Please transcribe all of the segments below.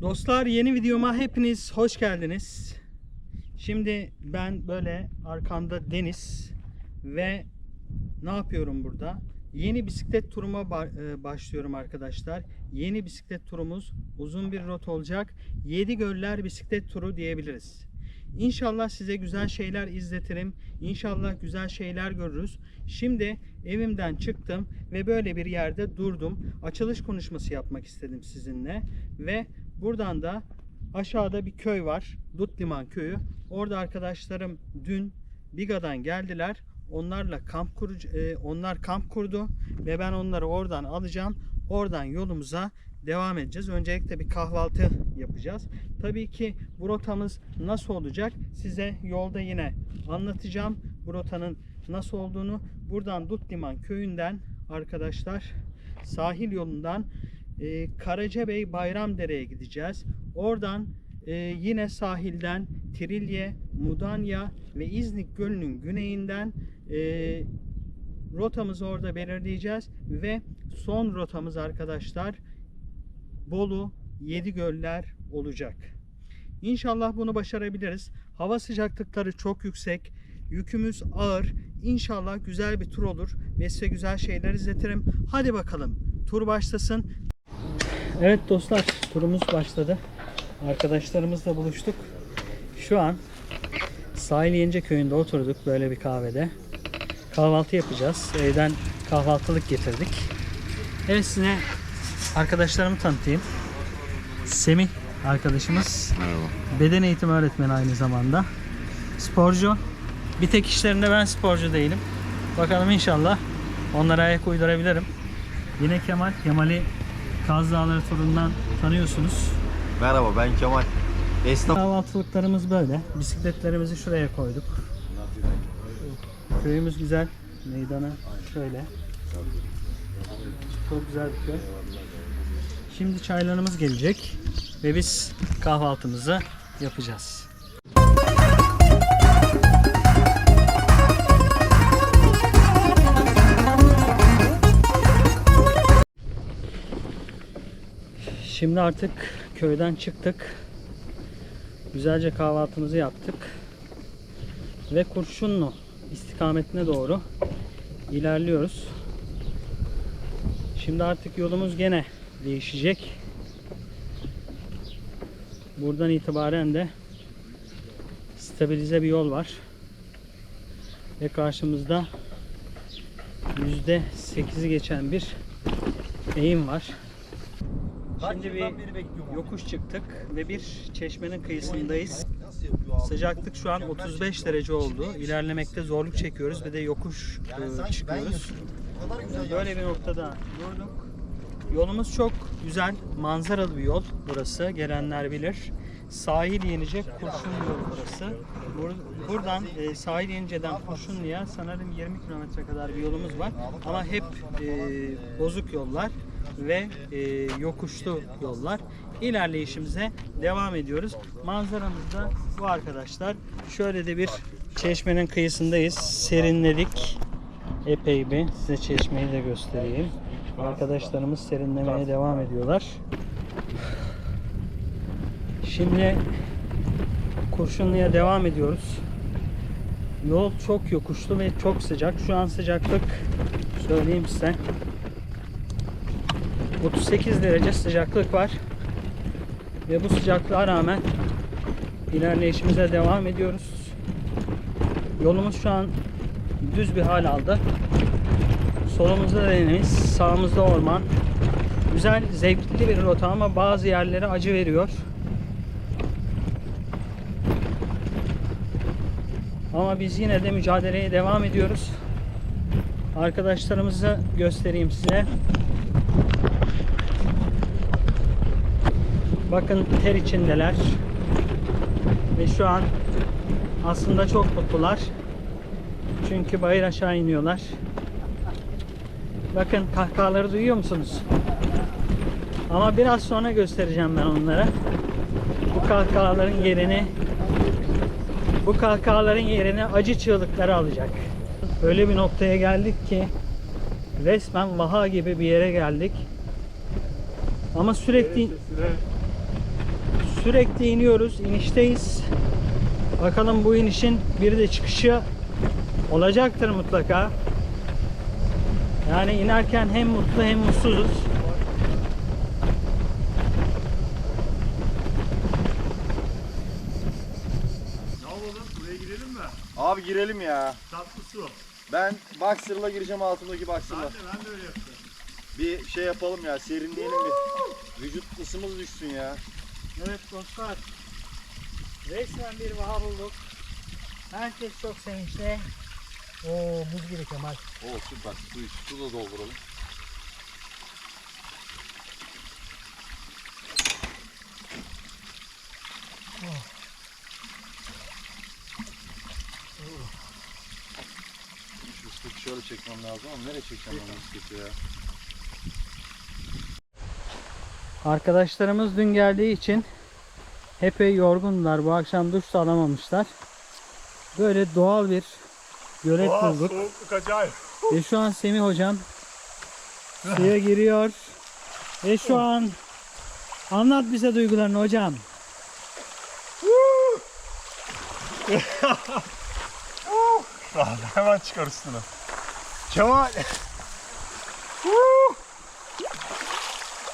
Dostlar yeni videoma hepiniz hoş geldiniz. Şimdi ben böyle arkamda deniz ve ne yapıyorum burada? Yeni bisiklet turuma e, başlıyorum arkadaşlar. Yeni bisiklet turumuz uzun bir rot olacak. 7 göller bisiklet turu diyebiliriz. İnşallah size güzel şeyler izletirim. İnşallah güzel şeyler görürüz. Şimdi evimden çıktım ve böyle bir yerde durdum. Açılış konuşması yapmak istedim sizinle ve buradan da aşağıda bir köy var. Dutliman köyü. Orada arkadaşlarım dün Biga'dan geldiler. Onlarla kamp kurucu, e, onlar kamp kurdu ve ben onları oradan alacağım. Oradan yolumuza devam edeceğiz. Öncelikle bir kahvaltı yapacağız. Tabii ki bu rotamız nasıl olacak size yolda yine anlatacağım. Bu rotanın nasıl olduğunu buradan Dutliman köyünden arkadaşlar sahil yolundan e, Karacabey Bayramdere'ye gideceğiz. Oradan e, yine sahilden Trilye, Mudanya ve İznik Gölü'nün güneyinden e, rotamızı orada belirleyeceğiz ve son rotamız arkadaşlar Bolu Yedi Göller olacak. İnşallah bunu başarabiliriz. Hava sıcaklıkları çok yüksek. Yükümüz ağır. İnşallah güzel bir tur olur ve size güzel şeyler izletirim. Hadi bakalım. Tur başlasın. Evet dostlar, turumuz başladı. Arkadaşlarımızla buluştuk. Şu an Sahil Yenice köyünde oturduk böyle bir kahvede. Kahvaltı yapacağız. Evden kahvaltılık getirdik. Evet size arkadaşlarımı tanıtayım. Semih arkadaşımız. Merhaba. Beden eğitimi öğretmeni aynı zamanda. Sporcu. Bir tek işlerinde ben sporcu değilim. Bakalım inşallah onlara ayak uydurabilirim. Yine Kemal. Kemal'i Kaz Dağları turundan tanıyorsunuz. Merhaba ben Kemal. Esnaf. Kahvaltılıklarımız böyle. Bisikletlerimizi şuraya koyduk. Köyümüz güzel. Meydanı şöyle. Çok güzel bir köy. Şimdi çaylarımız gelecek ve biz kahvaltımızı yapacağız. Şimdi artık köyden çıktık. Güzelce kahvaltımızı yaptık. Ve Kurşunlu istikametine doğru ilerliyoruz. Şimdi artık yolumuz gene değişecek. Buradan itibaren de stabilize bir yol var. Ve karşımızda %8'i geçen bir eğim var. Şimdi bir yokuş çıktık ve bir çeşmenin kıyısındayız. Sıcaklık şu an 35 derece oldu. İlerlemekte zorluk çekiyoruz ve de yokuş e, çıkıyoruz. Böyle bir noktada durduk. Yolumuz çok güzel, manzaralı bir yol burası. Gelenler bilir. Sahil Yenice Kurşun yolu burası. Bur- Buradan e, Sahil Yenice'den Kurşunlu'ya sanırım 20 kilometre kadar bir yolumuz var. Ama hep e, bozuk yollar ve e, yokuşlu yollar. İlerleyişimize devam ediyoruz. Manzaramız da bu arkadaşlar. Şöyle de bir çeşmenin kıyısındayız. Serinledik. Epey bir. Size çeşmeyi de göstereyim. Arkadaşlarımız serinlemeye devam ediyorlar. Şimdi Kurşunlu'ya devam ediyoruz. Yol çok yokuşlu ve çok sıcak. Şu an sıcaklık söyleyeyim size. 38 derece sıcaklık var. Ve bu sıcaklığa rağmen ilerleyişimize devam ediyoruz. Yolumuz şu an düz bir hal aldı. Solumuzda deniz, sağımızda orman. Güzel, zevkli bir rota ama bazı yerlere acı veriyor. Ama biz yine de mücadeleye devam ediyoruz. Arkadaşlarımızı göstereyim size. Bakın ter içindeler. Ve şu an aslında çok mutlular. Çünkü bayır aşağı iniyorlar. Bakın kahkahaları duyuyor musunuz? Ama biraz sonra göstereceğim ben onlara. Bu kahkahaların yerini bu kahkahaların yerini acı çığlıkları alacak. Öyle bir noktaya geldik ki resmen vaha gibi bir yere geldik. Ama sürekli Sürekli iniyoruz, inişteyiz. Bakalım bu inişin bir de çıkışı olacaktır mutlaka. Yani inerken hem mutlu hem mutsuzuz. Ne yapalım? Buraya girelim mi? Abi girelim ya. Tatlı su. Ben boxer'la gireceğim altındaki Ben boxer'la. de, ben de öyle yaptım. Bir şey yapalım ya serinleyelim bir. Vücut ısımız düşsün ya. Evet dostlar. Resmen bir vaha bulduk. Herkes çok sevinçli. Oo buz gibi Kemal. Oo süper. Su, su da dolduralım. Şu ıslak şöyle çekmem lazım ama nereye çekeceğim ben ıslakı ya? Arkadaşlarımız dün geldiği için epey yorgunlar. Bu akşam duş da alamamışlar. Böyle doğal bir gölet Oha, bulduk. soğukluk acayip. Ve şu an Semih hocam suya giriyor. Ve şu an anlat bize duygularını hocam. Abi hemen çıkar üstüne. Kemal.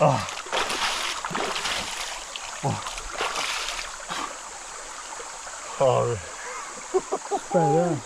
Ah. Oh. Abi. Süper değil mi?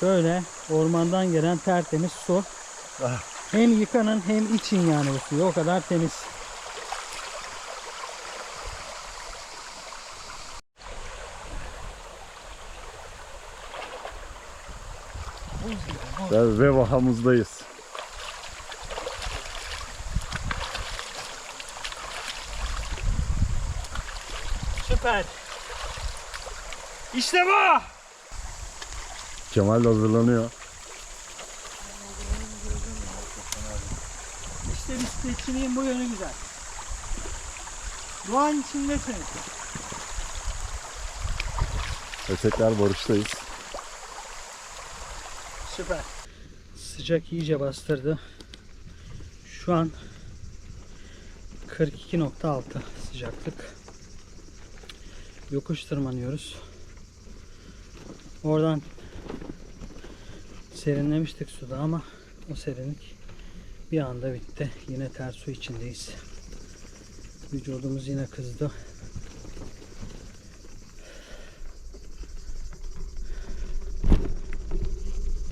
Şöyle ormandan gelen tertemiz su. Ah. Hem yıkanın hem için yani bu suyu. O kadar temiz. Ve vahamızdayız. Süper. İşte bu. Kemal de hazırlanıyor. İşte bisikletçiliğin bu yönü güzel. Doğanın içindesin. Ve tekrar barıştayız. Süper. Sıcak iyice bastırdı. Şu an 42.6 sıcaklık. Yokuş tırmanıyoruz. Oradan serinlemiştik suda ama o serinlik bir anda bitti. Yine ters su içindeyiz. Vücudumuz yine kızdı.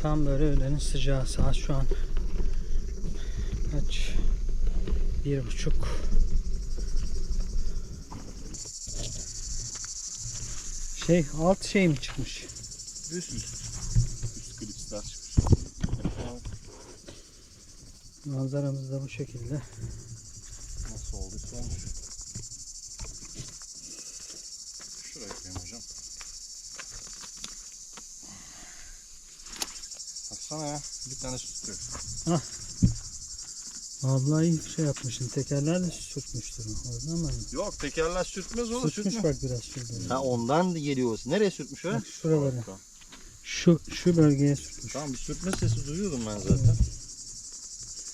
Tam böyle öğlenin sıcağı saat şu an kaç bir buçuk şey alt şey mi çıkmış Üst üst. Klipsler çıkmış. manzaramız da bu şekilde Nasıl olduysa olmuş. Şuraya koyayım hocam. Baksana ya. Bir tane su tutuyor. vallahi iyi bir şey yapmışsın tekerler de sürtmüştür oradan mı Yok tekerler sürtmez oğlum sürtmüş bak biraz şurada Ha ondan da geliyor. Nereye sürtmüş o? bak şuralara Tamam. şu şu bölgeye sürtmüş Tamam bir sürtme sesi duyuyordum ben zaten.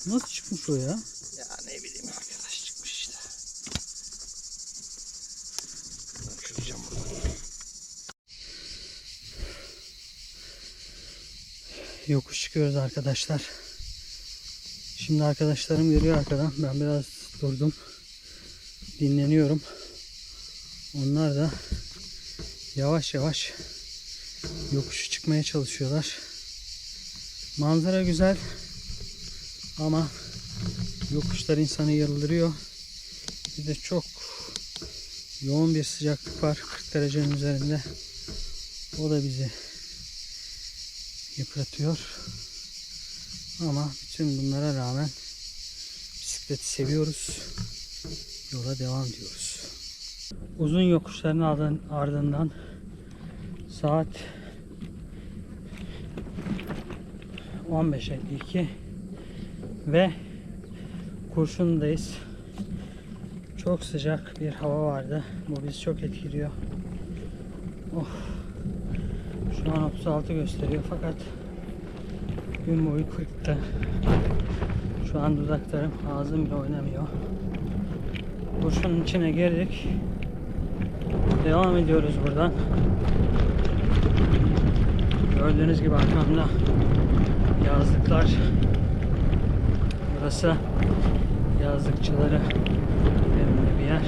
nasıl çıkmış o ya Ya ne bileyim arkadaş çıkmış işte. Bak şurayacağım burada. yokuş çıkıyoruz arkadaşlar. Şimdi arkadaşlarım geliyor arkadan. Ben biraz durdum. Dinleniyorum. Onlar da yavaş yavaş yokuşu çıkmaya çalışıyorlar. Manzara güzel ama yokuşlar insanı yıldırıyor. Bir de çok yoğun bir sıcaklık var 40 derecenin üzerinde. O da bizi yıpratıyor. Ama bütün bunlara rağmen bisikleti seviyoruz. Yola devam diyoruz. Uzun yokuşların ardın- ardından saat 15.52 ve Kurşun'dayız. Çok sıcak bir hava vardı. Bu bizi çok etkiliyor. Oh. Şu an 36 gösteriyor fakat gün boyu 40'tı. Şu an dudaklarım ağzım bile oynamıyor. Kurşunun içine girdik. Devam ediyoruz buradan. Gördüğünüz gibi arkamda yazlıklar. Burası yazlıkçıları evinde bir yer.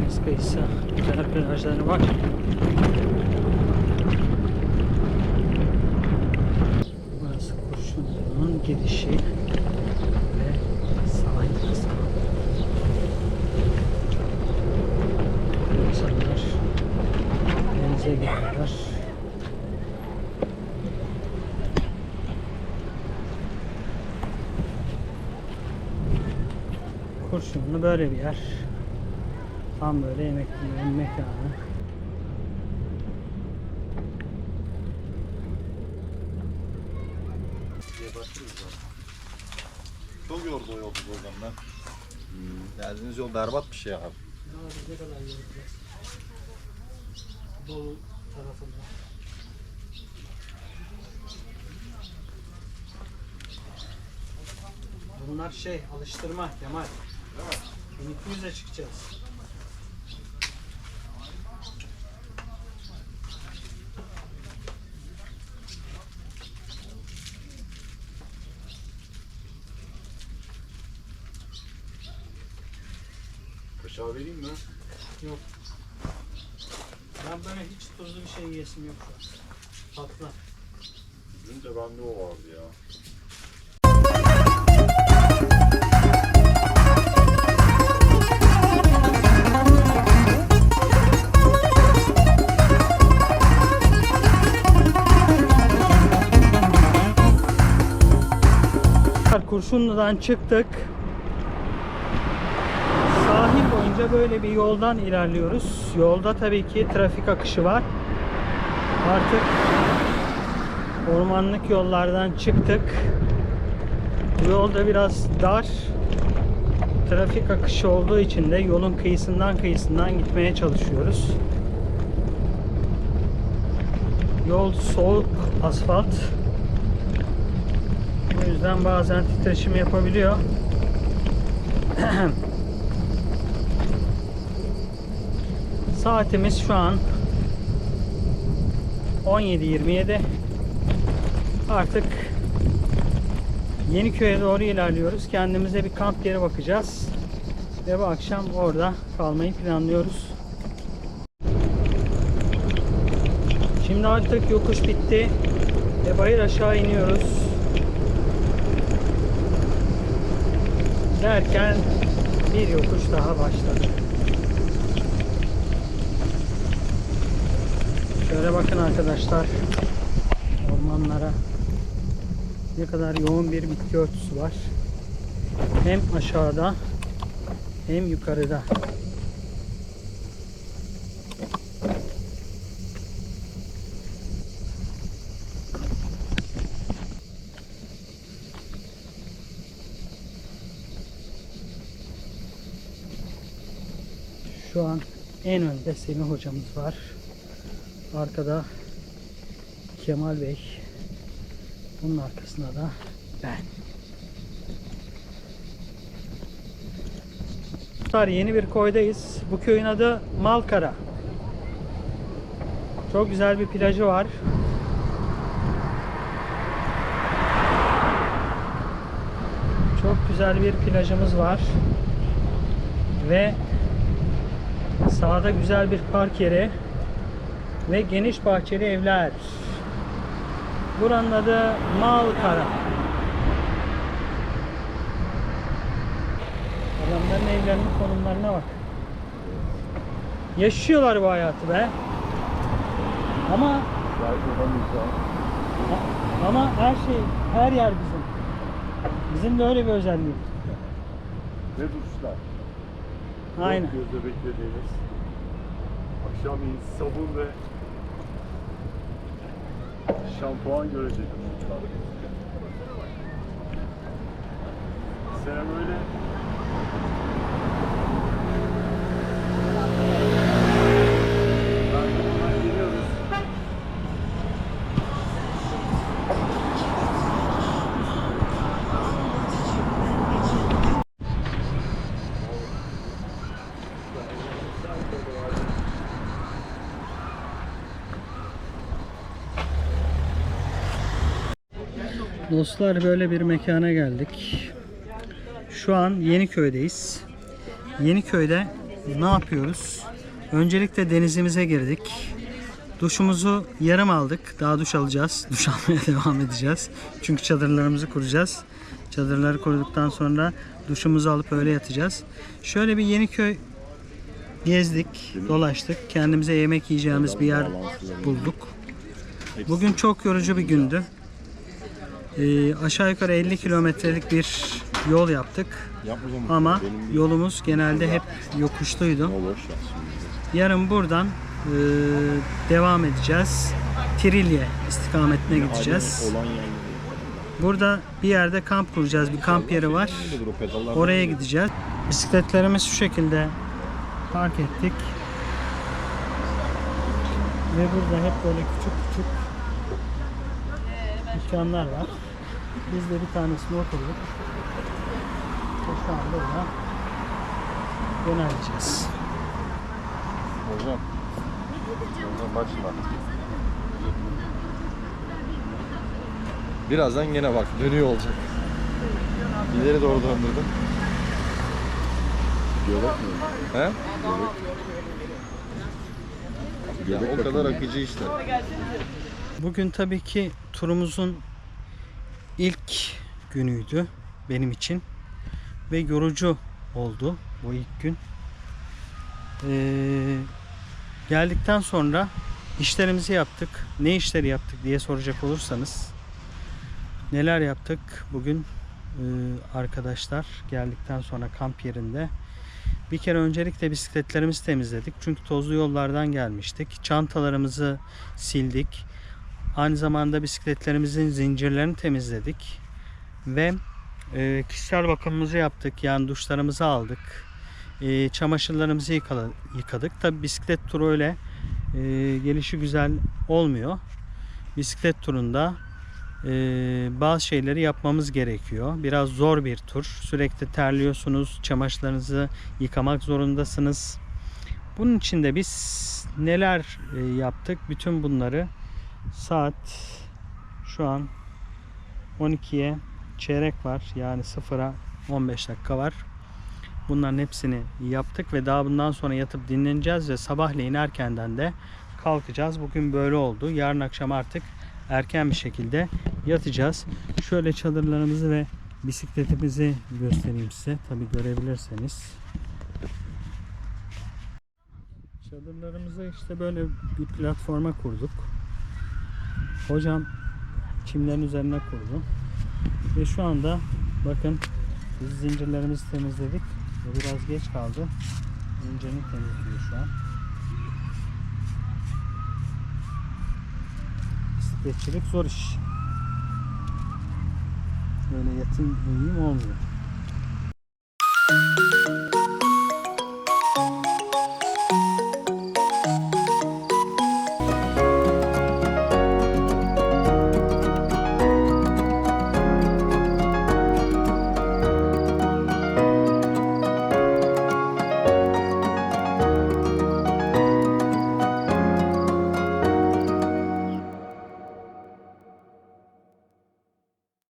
Deniz kıyısı, güzel plajları var. Burası Kurşunlu'nun girişi ve sahil kısmı. İnsanlar denize giriyorlar. Kurşunlu böyle bir yer. Tam böyle yemeklerin mekanı. Diye başlıyoruz zaten. Yordu o yolda oradan ben. Geldiğiniz yol berbat bir şey abi. ne kadar yorulacağız? Bolu tarafında. Bunlar şey alıştırma Kemal. 1200'e çıkacağız. Kaşığa vereyim mi? Yok. Ben böyle hiç tuzlu bir şey yiyesim yok şu an. Tatlı. Dün de bende o vardı ya. Kurşunlu'dan çıktık. Sahil boyunca böyle bir yoldan ilerliyoruz. Yolda tabii ki trafik akışı var. Artık ormanlık yollardan çıktık. Yolda biraz dar. Trafik akışı olduğu için de yolun kıyısından kıyısından gitmeye çalışıyoruz. Yol soğuk asfalt. O yüzden bazen titreşim yapabiliyor. Saatimiz şu an 17.27. Artık Yeniköy'e doğru ilerliyoruz. Kendimize bir kamp yeri bakacağız. Ve bu akşam orada kalmayı planlıyoruz. Şimdi artık yokuş bitti. Ve bayır aşağı iniyoruz. Derken bir yokuş daha başladı. Şöyle bakın arkadaşlar ormanlara ne kadar yoğun bir bitki örtüsü var. Hem aşağıda hem yukarıda. Şu an en önde Semih hocamız var. Arkada Kemal Bey. Bunun arkasında da ben. Dostlar, Yeni bir koydayız. Bu köyün adı Malkara. Çok güzel bir plajı var. Çok güzel bir plajımız var. Ve sağda güzel bir park yeri ve geniş bahçeli evler. Buranın adı Malkara. Adamların evlerinin konumlarına bak. Yaşıyorlar bu hayatı be. Ama ama her şey, her yer bizim. Bizim de öyle bir özelliğimiz. Ne duruşlar. Aynen. Gözle beklediğiniz akşamleyin sabun ve şampuan görecek. Sene böyle Dostlar böyle bir mekana geldik. Şu an Yeniköy'deyiz. Yeniköy'de ne yapıyoruz? Öncelikle denizimize girdik. Duşumuzu yarım aldık. Daha duş alacağız. Duş almaya devam edeceğiz. Çünkü çadırlarımızı kuracağız. Çadırları kurduktan sonra duşumuzu alıp öyle yatacağız. Şöyle bir Yeniköy gezdik, dolaştık. Kendimize yemek yiyeceğimiz bir yer bulduk. Bugün çok yorucu bir gündü. Ee, aşağı yukarı 50 kilometrelik bir yol yaptık. Ama yolumuz genelde hep yokuşluydu. Yarın buradan e, devam edeceğiz. Trilye istikametine gideceğiz. Burada bir yerde kamp kuracağız. Bir kamp yeri var. Pedallar? Oraya gideceğiz. Bisikletlerimiz şu şekilde park ettik. Ve burada hep böyle küçük küçük dükkanlar var. Biz de bir tanesine oturduk. Ve şu anda burada yöneleceğiz. Hocam. Hocam şimdi. Birazdan yine bak dönüyor olacak. İleri doğru döndürdüm. Göbek mi? He? Ya o kadar akıcı işte. Bugün tabii ki turumuzun ilk günüydü benim için ve yorucu oldu bu ilk gün. Ee, geldikten sonra işlerimizi yaptık. Ne işleri yaptık diye soracak olursanız neler yaptık bugün e, arkadaşlar geldikten sonra kamp yerinde. Bir kere öncelikle bisikletlerimizi temizledik. Çünkü tozlu yollardan gelmiştik. Çantalarımızı sildik. Aynı zamanda bisikletlerimizin zincirlerini temizledik. Ve e, kişisel bakımımızı yaptık. Yani duşlarımızı aldık. E, çamaşırlarımızı yıkadık. Tabi bisiklet turu öyle e, gelişi güzel olmuyor. Bisiklet turunda e, bazı şeyleri yapmamız gerekiyor. Biraz zor bir tur. Sürekli terliyorsunuz. Çamaşırlarınızı yıkamak zorundasınız. Bunun için de biz neler e, yaptık? Bütün bunları saat şu an 12'ye çeyrek var. Yani sıfıra 15 dakika var. Bunların hepsini yaptık ve daha bundan sonra yatıp dinleneceğiz ve sabahleyin erkenden de kalkacağız. Bugün böyle oldu. Yarın akşam artık erken bir şekilde yatacağız. Şöyle çadırlarımızı ve bisikletimizi göstereyim size. Tabi görebilirseniz. Çadırlarımızı işte böyle bir platforma kurduk. Hocam çimlerin üzerine kurdu. Ve şu anda bakın biz zincirlerimizi temizledik. Biraz geç kaldı. Zincirini temizliyor şu an. Bisikletçilik zor iş. Böyle yatayım uyuyayım olmuyor.